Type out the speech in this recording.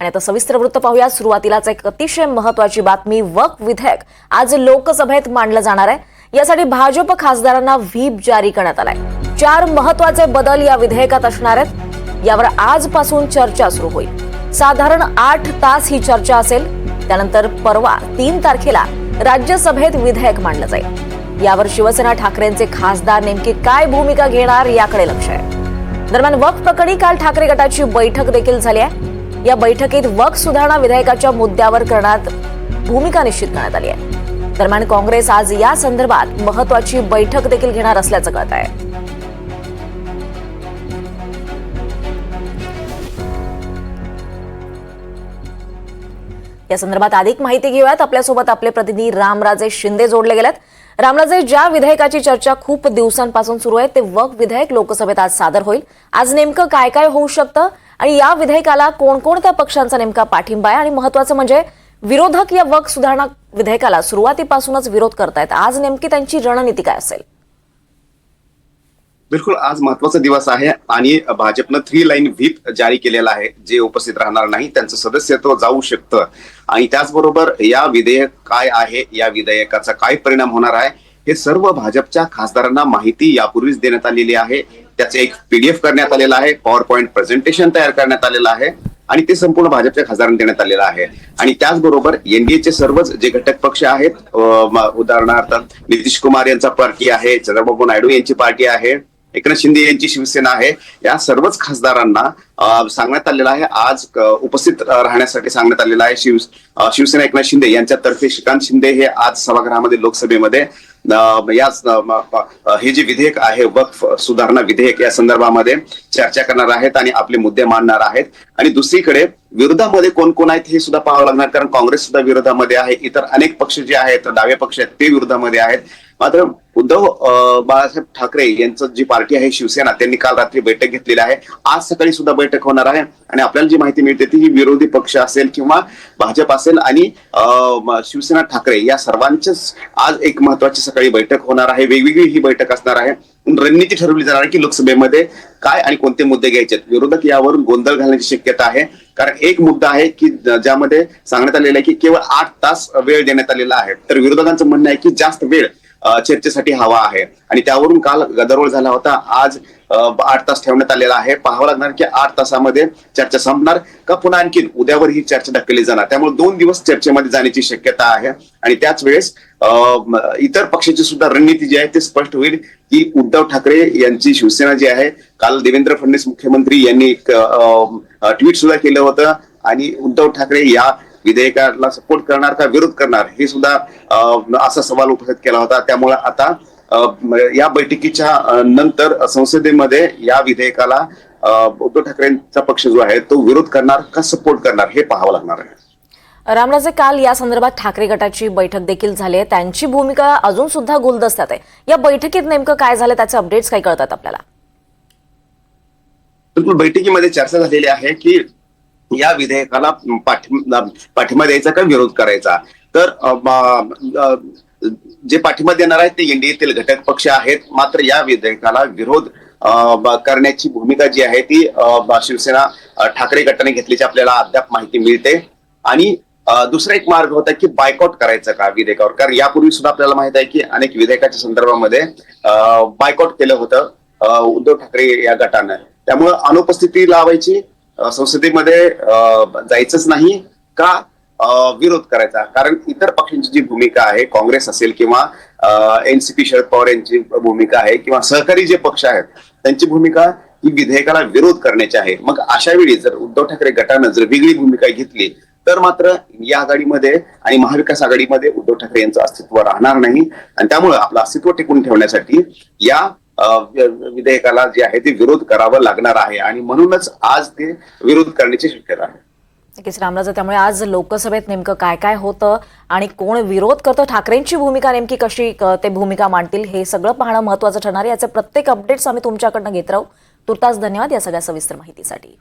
आणि आता सविस्तर वृत्त पाहूया सुरुवातीलाच एक अतिशय महत्वाची बातमी वक्फ विधेयक आज लोकसभेत मांडलं जाणार आहे. यासाठी भाजप खासदारांना व्हीप जारी करण्यात आलाय. चार महत्त्वाचे बदल या विधेयकात असणार आहेत. यावर आजपासून चर्चा सुरू होईल. साधारण आठ तास ही चर्चा असेल. त्यानंतर परवा तीन तारखेला राज्यसभेत विधेयक मांडलं जाईल. यावर शिवसेना ठाकरेंचे खासदार नेमकी काय भूमिका घेणार याकडे लक्ष आहे. दरम्यान वक्फ प्रकरणी काल ठाकरे गटाची बैठक देखील झाली आहे. या बैठकीत वक सुधारणा विधेयकाच्या मुद्द्यावर करण्यात भूमिका निश्चित करण्यात आली आहे. दरम्यान काँग्रेस आज या संदर्भात महत्वाची बैठक देखील घेणार असल्याचं कळत आहे. या संदर्भात अधिक माहिती घेऊयात. आपल्यासोबत आपले प्रतिनिधी रामराजे शिंदे जोडले गेलेत. रामराजे ज्या विधेयकाची चर्चा खूप दिवसांपासून सुरू आहे ते वक विधेयक लोकसभेत आज सादर होईल. आज नेमकं काय काय होऊ शकतं? आणि या विधेयकाला कोणकोणत्या पक्षांचा नेमका पाठिंबा आहे? आणि महत्वाचं म्हणजे विरोधक या वक सुधारणा विधेयकाला सुरुवातीपासूनच विरोध करतायत. आज नेमकी त्यांची रणनीती काय असेल? बिलकुल आज महत्त्वाचा दिवस आहे आणि भाजपनं थ्री लाईन व्हीप जारी केलेला आहे. जे उपस्थित राहणार नाही त्यांचं सदस्यत्व जाऊ शकतं. आणि त्याचबरोबर या विधेयक काय आहे या विधेयकाचा काय परिणाम होणार आहे हे सर्व भाजपच्या खासदारांना माहिती यापूर्वीच देण्यात आलेली आहे. त्याचे एक पीडीएफ करण्यात आलेलं आहे. पॉवर पॉईंट प्रेझेंटेशन तयार करण्यात आलेलं आहे. आणि ते संपूर्ण भाजपच्या खासदारांना देण्यात आलेलं आहे. आणि त्याचबरोबर एनडीएचे सर्वच जे घटक पक्ष आहेत उदाहरणार्थ नितीश कुमार यांचा पार्टी आहे चंद्रबाबू नायडू यांची पार्टी आहे एकनाथ शिंदे यांची शिवसेना आहे. या सर्वच खासदारांना सांगण्यात आलेलं आहे. आज उपस्थित राहण्यासाठी सांगण्यात आलेलं आहे शिव शिवसेना एकनाथ शिंदे यांच्यातर्फे श्रीकांत शिंदे हे आज सभागृहामध्ये लोकसभेमध्ये याच या हे जे विधेयक आहे वक्फ सुधारणा विधेयक या संदर्भामध्ये चर्चा करणार आहेत आणि आपले मुद्दे मांडणार आहेत. आणि दुसरीकडे विरोधामध्ये कोण कोण आहेत हे सुद्धा पाहावं लागणार कारण काँग्रेस सुद्धा विरोधामध्ये आहे. इतर अनेक पक्ष जे आहेत डावे पक्ष आहेत ते विरोधामध्ये आहेत. मात्र उद्धव बाळासाहेब ठाकरे यांचं जी पार्टी आहे शिवसेना त्यांनी काल रात्री बैठक घेतलेली आहे. आज सकाळी सुद्धा बैठक होणार आहे. आणि आपल्याला जी माहिती मिळते ती ही विरोधी पक्ष असेल किंवा भाजप असेल आणि अं, शिवसेना ठाकरे या सर्वांचेच आज एक महत्वाची सकाळी बैठक होणार आहे वेगवेगळी ही बैठक असणार आहे. रणनीती ठरवली जाणार आहे की लोकसभेमध्ये काय आणि कोणते मुद्दे घ्यायचे विरोधक यावरून गोंधळ घालण्याची शक्यता आहे. कारण एक मुद्दा आहे की ज्यामध्ये सांगण्यात आलेला आहे की केवळ आठ तास वेळ देण्यात आलेला आहे. तर विरोधकांचं म्हणणं आहे की जास्त वेळ चर्चेसाठी हवा आहे. आणि त्यावरून काल गदारोळ झाला होता. आज आठ तास ठेवण्यात आलेला आहे. पाहावं लागणार की आठ तासामध्ये चर्चा संपणार का पुन्हा आणखीन उद्यावर ही चर्चा ढकलली जाणार. त्यामुळे दोन दिवस चर्चेमध्ये जाण्याची शक्यता आहे. आणि त्याच वेळेस इतर पक्षाची सुद्धा रणनीती जी आहे ते स्पष्ट होईल की उद्धव ठाकरे यांची शिवसेना जी आहे काल देवेंद्र फडणवीस मुख्यमंत्री यांनी एक ट्विट सुद्धा केलं होतं. आणि उद्धव ठाकरे या विधेयकाला सपोर्ट करणार का विरोध करणार हे सुद्धा असा सवाल उपस्थित केला होता. त्यामुळे आता या बैठकीच्या नंतर संसदेमध्ये या विधेयकाला उद्धव ठाकरेंचा पक्ष जो आहे तो विरोध करणार का सपोर्ट करणार हे पाहावं लागणार आहे. रामराजे काल या संदर्भात ठाकरे गटाची बैठक देखील झाली आहे. त्यांची भूमिका अजून सुद्धा गुलदस्त्यात आहे. या बैठकीत नेमकं काय झालं त्याचे अपडेट्स काय कळतात आपल्याला? बिलकुल बैठकीमध्ये चर्चा झालेली आहे की या विधेयकाला पाठिंबा पाठिंबा द्यायचा का विरोध करायचा? तर जे पाठिंबा देणार आहेत ते एनडीएतील घटक पक्ष आहेत. मात्र या विधेयकाला विरोध करण्याची भूमिका जी आहे ती शिवसेना ठाकरे गटाने घेतल्याची आपल्याला अद्याप माहिती मिळते. आणि दुसरा एक मार्ग होता की बायकॉट करायचा का विधेयकावर? कारण यापूर्वी सुद्धा आपल्याला माहीत आहे की अनेक विधेयकाच्या संदर्भामध्ये बायकॉट केलं होतं उद्धव ठाकरे या गटानं. त्यामुळे अनुपस्थिती लावायची संसदेमध्ये जायचंच नाही का विरोध करायचा? कारण इतर पक्षांची जी भूमिका आहे काँग्रेस असेल किंवा एनसीपी शरद पवार यांची भूमिका आहे किंवा सहकारी जे पक्ष आहेत त्यांची भूमिका ही विधेयकाला विरोध करण्याची आहे. मग अशा वेळी जर उद्धव ठाकरे गटानं जर वेगळी भूमिका घेतली तर मात्र या आघाडीमध्ये आणि महाविकास आघाडीमध्ये उद्धव ठाकरे यांचं अस्तित्व राहणार नाही. आणि त्यामुळे आपलं अस्तित्व टिकून ठेवण्यासाठी या विधेयकाला जे आहे ते विरोध करावा लागणार आहे. आणि म्हणूनच आज ते विरोध करण्याची शक्यता आहे. नक्कीच त्यामुळे आज लोकसभेत नेमकं काय काय होतं आणि कोण विरोध करतं? ठाकरेंची भूमिका नेमकी कशी ते भूमिका मांडतील? हे सगळं पाहणं महत्वाचं ठरणार आहे. याचे प्रत्येक अपडेट्स आम्ही तुमच्याकडनं घेत राहू. तुर्तास धन्यवाद या सगळ्या सविस्तर माहितीसाठी.